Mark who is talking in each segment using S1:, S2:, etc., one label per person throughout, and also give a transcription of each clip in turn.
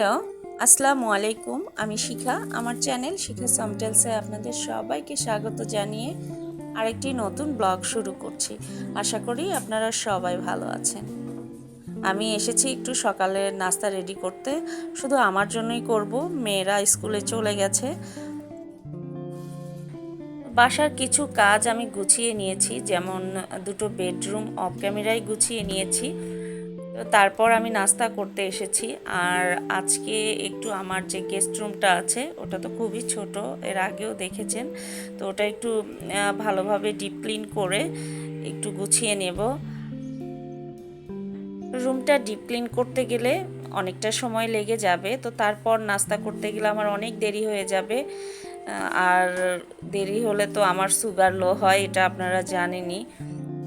S1: Hello, আসসালামু আলাইকুম। আমি শিখা, আমার চ্যানেল শিখা সামটেলসে আপনাদের সবাইকে স্বাগত জানিয়ে আরেকটি নতুন ব্লগ শুরু করছি। আশা করি আপনারা সবাই ভালো আছেন। আমি এসেছি একটু সকালে নাস্তা রেডি করতে। শুধু আমার জন্যই করব, মেয়েরা স্কুলে চলে গেছে। বাসার কিছু কাজ আমি গুছিয়ে নিয়েছি, যেমন দুটো বেডরুম অফ ক্যামেরায় গুছিয়ে নিয়েছি। তো তারপর আমি নাস্তা করতে এসেছি। আর আজকে একটু আমার যে গেস্ট রুমটা আছে, ওটা তো খুবই ছোট, এর আগেও দেখেছেন। তো ওটা একটু ভালোভাবে ডিপ ক্লিন করে একটু গুছিয়ে নেব। রুমটা ডিপ ক্লিন করতে গেলে অনেকটা সময় লেগে যাবে। তো তারপর নাস্তা করতে গেলে আমার অনেক দেরি হয়ে যাবে। আর দেরি হলে তো আমার সুগার লো হয়, এটা আপনারা জানেনই।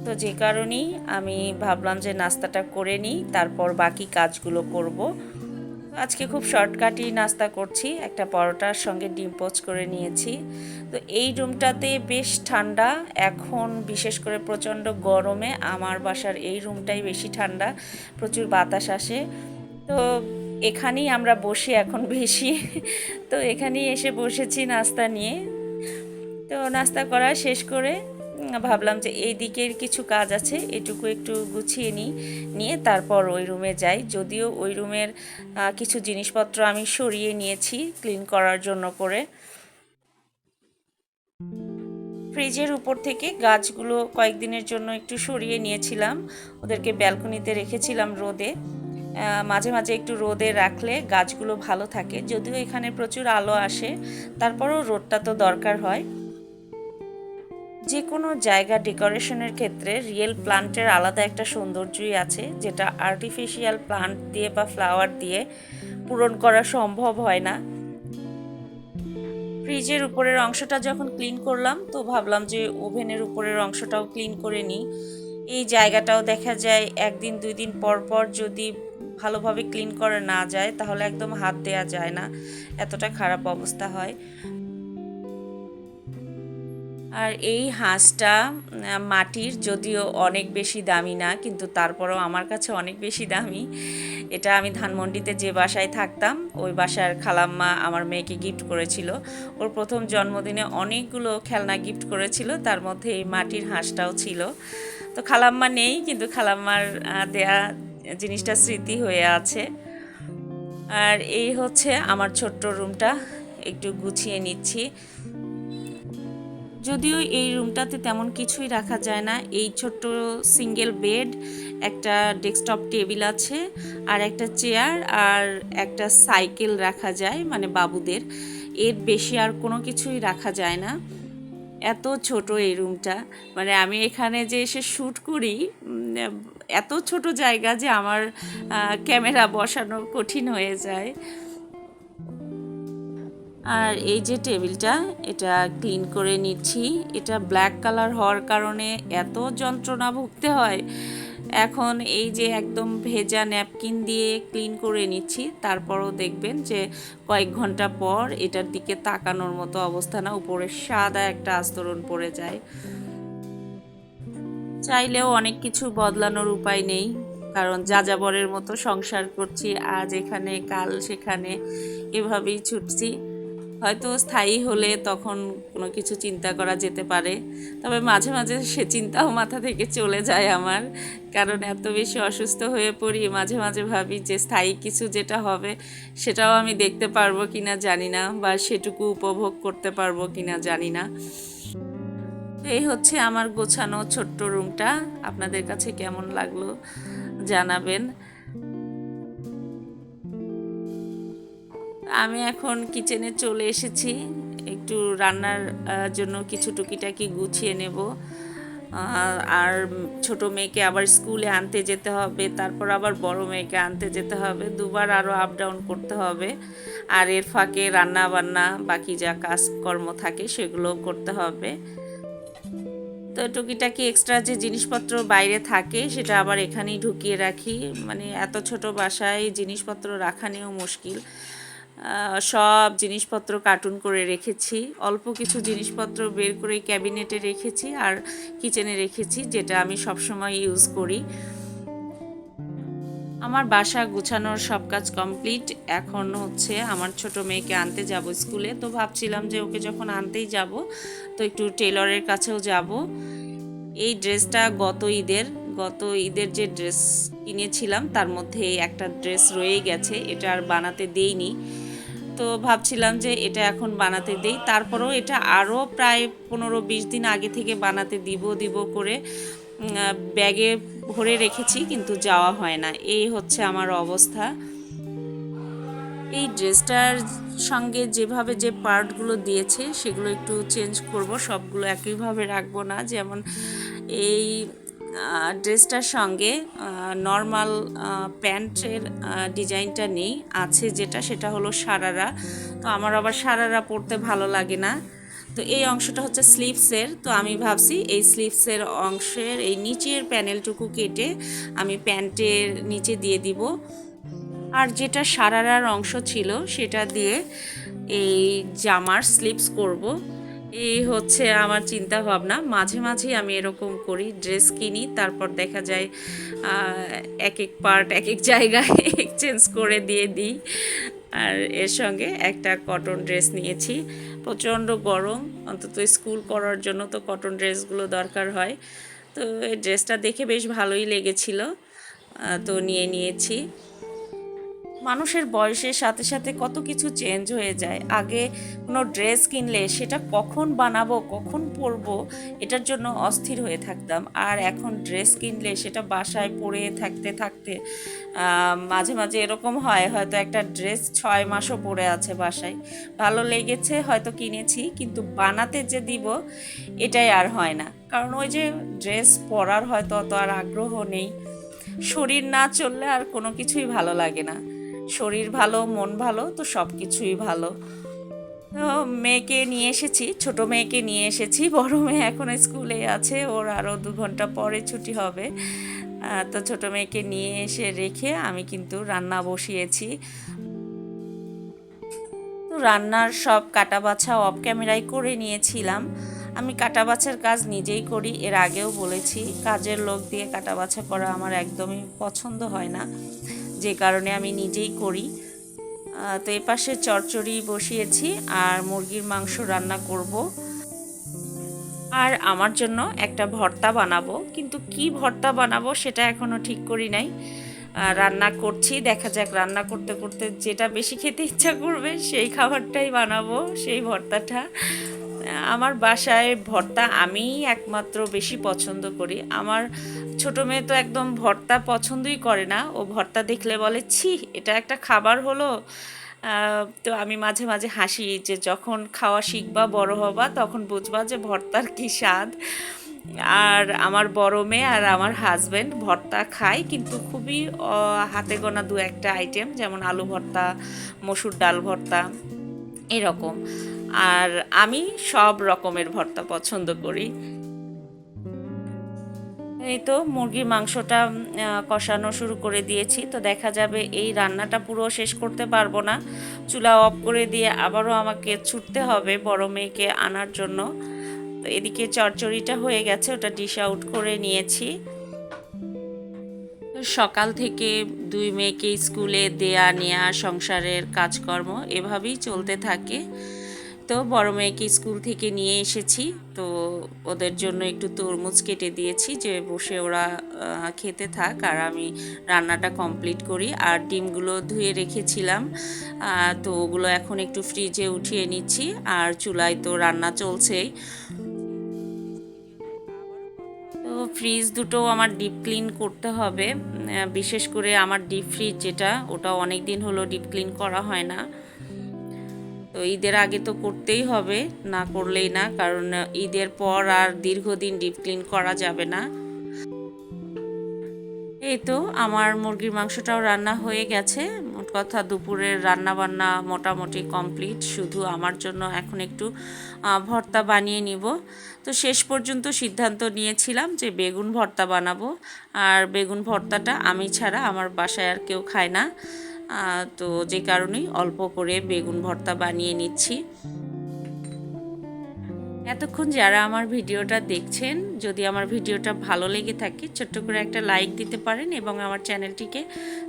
S1: তো যে কারণেই আমি ভাবলাম যে নাস্তাটা করে নিই, তারপর বাকি কাজগুলো করব। আজকে খুব শর্টকাটই নাস্তা করছি, একটা পরোটার সঙ্গে ডিম পোচ করে নিয়েছি। তো এই রুমটাতে বেশ ঠান্ডা, এখন বিশেষ করে প্রচণ্ড গরমে আমার বাসার এই রুমটাই বেশি ঠান্ডা, প্রচুর বাতাস আসে। তো এখানেই আমরা বসি এখন বেশি, তো এখানেই এসে বসেছি নাস্তা নিয়ে। তো নাস্তা করা শেষ করে ভাবলাম যে এই দিকের কিছু কাজ আছে, এটুকু একটু গুছিয়ে নিই, নিয়ে তারপর ওই রুমে যাই। যদিও ওই রুমের কিছু জিনিসপত্র আমি সরিয়ে নিয়েছি ক্লিন করার জন্য করে। ফ্রিজের উপর থেকে গাছগুলো কয়েকদিনের জন্য একটু সরিয়ে নিয়েছিলাম। ওদেরকে ব্যালকনিতে রেখেছিলাম রোদে। মাঝে মাঝে একটু রোদে রাখলে গাছগুলো ভালো থাকে। যদিও এখানে প্রচুর আলো আসে, তারপরেও রোদটা তো দরকার হয়। যে কোনো জায়গা ডেকোরেশনের ক্ষেত্রে রিয়েল প্লান্টের আলাদা একটা সৌন্দর্যই আছে, যেটা আর্টিফিশিয়াল প্লান্ট দিয়ে বা ফ্লাওয়ার দিয়ে পূরণ করা সম্ভব হয় না। ফ্রিজের উপরের অংশটা যখন ক্লিন করলাম, তো ভাবলাম যে ওভেনের উপরের অংশটাও ক্লিন করে নিই। এই জায়গাটাও দেখা যায়, একদিন, দুই দিন পর পর যদি ভালোভাবে ক্লিন করা না যায়, তাহলে একদম হাত দেওয়া যায় না। এতটা খারাপ অবস্থা হয়। আর এই হাঁসটা মাটির যদিও অনেক বেশি দামি না, কিন্তু তারপরেও আমার কাছে অনেক বেশি দামি। এটা আমি ধানমন্ডিতে যে বাসায় থাকতাম, ওই বাসার খালাম্মা আমার মেয়েকে গিফট করেছিল। ওর প্রথম জন্মদিনে অনেকগুলো খেলনা গিফট করেছিল, তার মধ্যে এই মাটির হাঁসটাও ছিল। তো খালাম্মা নেই, কিন্তু খালাম্মার দেয়া জিনিসটা স্মৃতি হয়ে আছে। আর এই হচ্ছে আমার ছোট্ট রুমটা, একটু গুছিয়ে নিচ্ছি। যদিও এই রুমটাতে তেমন কিছুই রাখা যায় না। এই ছোট্ট সিঙ্গেল বেড একটা ডেস্কটপ টেবিল আছে, আর একটা চেয়ার আর একটা সাইকেল রাখা যায় মানে বাবুদের। এর বেশি আর কোনো কিছুই রাখা যায় না। এত ছোট এই রুমটা। মানে আমি এখানে যে এসে শ্যুট করি এত ছোট জায়গা যে আমার ক্যামেরা বসানো কঠিন হয়ে যায়। আর এই যে টেবিলটা, এটা ক্লিন করে নিচ্ছি। এটা ব্ল্যাক কালার হওয়ার কারণে এত যন্ত্রণা ভুগতে হয়। এখন এই যে একদম ভেজা ন্যাপকিন দিয়ে ক্লিন করে নিচ্ছি, তারপরও দেখবেন যে কয়েক ঘণ্টা পর এটার দিকে তাকানোর মতো অবস্থা না, উপরে সাদা একটা আস্তরণ পড়ে যায়। চাইলেও অনেক কিছু বদলানোর উপায় নেই, কারণ যাযাবরের মতো সংসার করছি, আজ এখানে, কাল সেখানে, এভাবেই ছুটছি। হয়তো স্থায়ী হলে তখন কোনো কিছু চিন্তা করা যেতে পারে। তবে মাঝে মাঝে সে চিন্তাও মাথা থেকে চলে যায় আমার। কারণ এত বেশি অসুস্থ হয়ে পড়ি, মাঝে মাঝে ভাবি যে স্থায়ী কিছু যেটা হবে সেটাও আমি দেখতে পারব কিনা জানি না বা সেটুকু উপভোগ করতে পারব কিনা জানি না। এই হচ্ছে আমার গোছানো ছোট্ট রুমটা। আপনাদের কাছে কেমন লাগল জানাবেন। আমি এখন কিচেনে চলে এসেছি। একটু রান্নার জন্য কিছু টুকিটাকি গুছিয়ে নেব। আর ছোট মেয়েকে আবার স্কুলে আনতে যেতে হবে, তারপর আবার বড় মেয়েকে আনতে যেতে হবে। দুবার আরও আপ ডাউন করতে হবে। আর এর ফাঁকে রান্না বান্না বাকি যা কাজকর্ম থাকে সেগুলো করতে হবে। তো টুকিটাকি এক্সট্রা যে জিনিসপত্র বাইরে থাকে সেটা আবার এখানেই ঢুকিয়ে রাখি। মানে এত ছোট বাসায় জিনিসপত্র রাখা নিয়েও মুশকিল। সব জিনিসপত্র কার্টুন করে রেখেছি। অল্প কিছু জিনিসপত্র বের করে ক্যাবিনেটে রেখেছি আর কিচেনে রেখেছি, যেটা আমি সবসময় ইউজ করি। আমার বাসা গুছানোর সব কাজ কমপ্লিট এখন হচ্ছে আমার ছোট মেয়েকে আনতে যাব স্কুলে। তো ভাবছিলাম যে ওকে যখন আনতেই যাব, তো একটু টেলরের কাছেও যাব। এই ড্রেসটা গত ঈদের গত ঈদের যে ড্রেস কিনেছিলাম, তার মধ্যে একটা ড্রেস রয়ে গেছে। এটা আর বানাতে দেইনি। তো ভাবছিলাম যে এটা এখন বানাতে দেই। তারপরেও এটা আরও প্রায় পনেরো বিশ দিন আগে থেকে বানাতে দিব দিব করে ব্যাগে ভরে রেখেছি কিন্তু যাওয়া হয় না। এই হচ্ছে আমার অবস্থা। এই ড্রেসটার সঙ্গে যেভাবে যে পার্টগুলো দিয়েছে সেগুলো একটু চেঞ্জ করব। সবগুলো একইভাবে রাখব না। যেমন এই ড্রেসটার সঙ্গে নর্মাল প্যান্টের ডিজাইনটা নেই। আছে যেটা, সেটা হলো সারারা। তো আমার আবার সারারা পরতে ভালো লাগে না। তো এই অংশটা হচ্ছে স্লিভসের। তো আমি ভাবছি এই স্লিভসের অংশের, এই নিচের প্যানেলটুকু কেটে আমি প্যান্টের নিচে দিয়ে দিব। আর যেটা সারারার অংশ ছিল, সেটা দিয়ে এই জামার স্লিপস করব। এই হচ্ছে আমার চিন্তা ভাবনা মাঝে মাঝে আমি এরকম করি, ড্রেস কিনি, তারপর দেখা যায় এক এক পার্ট এক এক জায়গায় এক্সচেঞ্জ করে দিয়ে দিই। আর এর সঙ্গে একটা কটন ড্রেস নিয়েছি। প্রচণ্ড গরম, অন্তত স্কুল করার জন্য তো কটন ড্রেসগুলো দরকার হয়। তো এই ড্রেসটা দেখে বেশ ভালোই লেগেছিল তো নিয়ে নিয়েছি। মানুষের বয়সের সাথে সাথে কত কিছু চেঞ্জ হয়ে যায়। আগে কোনো ড্রেস কিনলে সেটা কখন বানাবো, কখন পরবো, এটার জন্য অস্থির হয়ে থাকতাম। আর এখন ড্রেস কিনলে সেটা বাসায় পরে থাকতে থাকতে মাঝে মাঝে এরকম হয়, হয়তো একটা ড্রেস ছয় মাসও পরে আছে বাসায়। ভালো লেগেছে, হয়তো কিনেছি, কিন্তু বানাতে যে দিব, এটাই আর হয় না। কারণ ওই যে ড্রেস পরার হয়তো অত আর আগ্রহ নেই। শরীর না চললে আর কোনো কিছুই ভালো লাগে না। শরীর ভালো, মন ভালো, তো সব কিছুই ভালো মেয়েকে নিয়ে এসেছি, ছোট মেয়েকে নিয়ে এসেছি, বড় মেয়ে এখন স্কুলে আছে, ওর আরও দু ঘণ্টা পরে ছুটি হবে। তো ছোট মেয়েকে নিয়ে এসে রেখে আমি কিন্তু রান্না বসিয়েছি। তো রান্নার সব কাটা বাছা অফ ক্যামেরায় করে নিয়েছিলাম। আমি কাটা বাছার কাজ নিজেই করি, এর আগেও বলেছি, কাজের লোক দিয়ে কাটা বাছা করা আমার একদমই পছন্দ হয় না। যে কারণে আমি নিজেই করি। তো এপাশে চচ্চড়ি বসিয়েছি আর মুরগির মাংস রান্না করব। আর আমার জন্য একটা ভর্তা বানাবো। কিন্তু কি ভর্তা বানাবো সেটা এখনও ঠিক করি নাই। রান্না করছি, দেখা যাক রান্না করতে করতে যেটা বেশি খেতে ইচ্ছা করবে সেই খাবারটাই বানাবো, সেই ভর্তাটা। আমার বাসায় ভর্তা আমিই একমাত্র বেশি পছন্দ করি। আমার ছোট মেয়ে তো একদম ভর্তা পছন্দই করে না। ও ভর্তা দেখলে বলে, ছি, এটা একটা খাবার হলো। তো আমি মাঝে মাঝে হাসি যে যখন খাওয়া শিখবা বড় হবা, তখন বুঝবা যে ভর্তার কি স্বাদ। আর আমার বড় মেয়ে আর আমার হাজব্যান্ড ভর্তা খায়, কিন্তু খুবই হাতে গোনা দু একটা আইটেম যেমন আলু ভর্তা, মসুর ডাল ভর্তা, এরকম। আর আমি সব রকমের ভর্তা পছন্দ করি। এই তো মুরগির মাংসটা কষানো শুরু করে দিয়েছি। তো দেখা যাবে এই রান্নাটা পুরো শেষ করতে পারব না। চুলা অফ করে দিয়ে আবারও আমাকে ছুটতে হবে বড় মেয়েকে আনার জন্য। তো এদিকে চচ্চড়িটা হয়ে গেছে, ওটা ডিশ আউট করে নিয়েছি। সকাল থেকে দুই মেয়েকে স্কুলে দেয়া নেয়া, সংসারের কাজকর্ম এভাবেই চলতে থাকে। তো বড় মেয়েকে স্কুল থেকে নিয়ে এসেছি, তো ওদের জন্য একটু তরমুজ কেটে দিয়েছি যে বসে ওরা খেতে থাক আর আমি রান্নাটা কমপ্লিট করি। আর ডিমগুলো ধুয়ে রেখেছিলাম তো ওগুলো এখন একটু ফ্রিজে উঠিয়ে নিচ্ছি আর চুলায় তো রান্না চলছেই। তো ফ্রিজ দুটো আমার ডিপ ক্লিন করতে হবে বিশেষ করে আমার ডিপ ফ্রিজ যেটা, ওটা অনেক দিন হলো ডিপ ক্লিন করা হয় না। তো ঈদের আগে তো করতেই হবে, না করলেই না, কারণ ঈদের পর আর দীর্ঘদিন ডিপ ক্লিন করা যাবে না। এই তো, আমার মুরগির মাংসটাও রান্না হয়ে গেছে। মোট কথা দুপুরের রান্না বান্না মোটামুটি কমপ্লিট, শুধু আমার জন্য এখন একটু ভর্তা বানিয়ে নিব। তো শেষ পর্যন্ত সিদ্ধান্ত নিয়েছিলাম যে বেগুন ভর্তা বানাবো, আর বেগুন ভর্তাটা আমি ছাড়া আমার বাসায় আর কেউ খায় না। তো যে কারণেই অল্প করে বেগুন ভর্তা বানিয়ে নিচ্ছি। এতক্ষণ যারা আমার ভিডিওটা দেখছেন, যদি আমার ভিডিওটা ভালো লেগে থাকে, ছোট্ট করে একটা লাইক দিতে পারেন এবং আমার চ্যানেলটিকে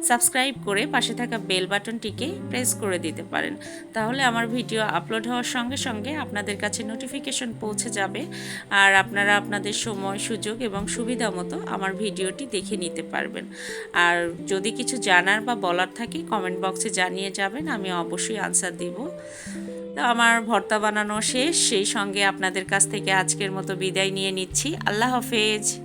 S1: সাবস্ক্রাইব করে পাশে থাকা বেল বাটনটিকে প্রেস করে দিতে পারেন। তাহলে আমার ভিডিও আপলোড হওয়ার সঙ্গে সঙ্গে আপনাদের কাছে নোটিফিকেশন পৌঁছে যাবে আর আপনারা আপনাদের সময়, সুযোগ এবং সুবিধা মতো আমার ভিডিওটি দেখে নিতে পারবেন। আর যদি কিছু জানার বা বলার থাকে, কমেন্ট বক্সে জানিয়ে যাবেন, আমি অবশ্যই আনসার দিব। তো আমার ভর্তা বানানো শেষ, সেই সঙ্গে আপনাদের কাছ থেকে আজকের মতো বিদায় নিয়ে নিচ্ছি। আল্লাহ হাফেজ।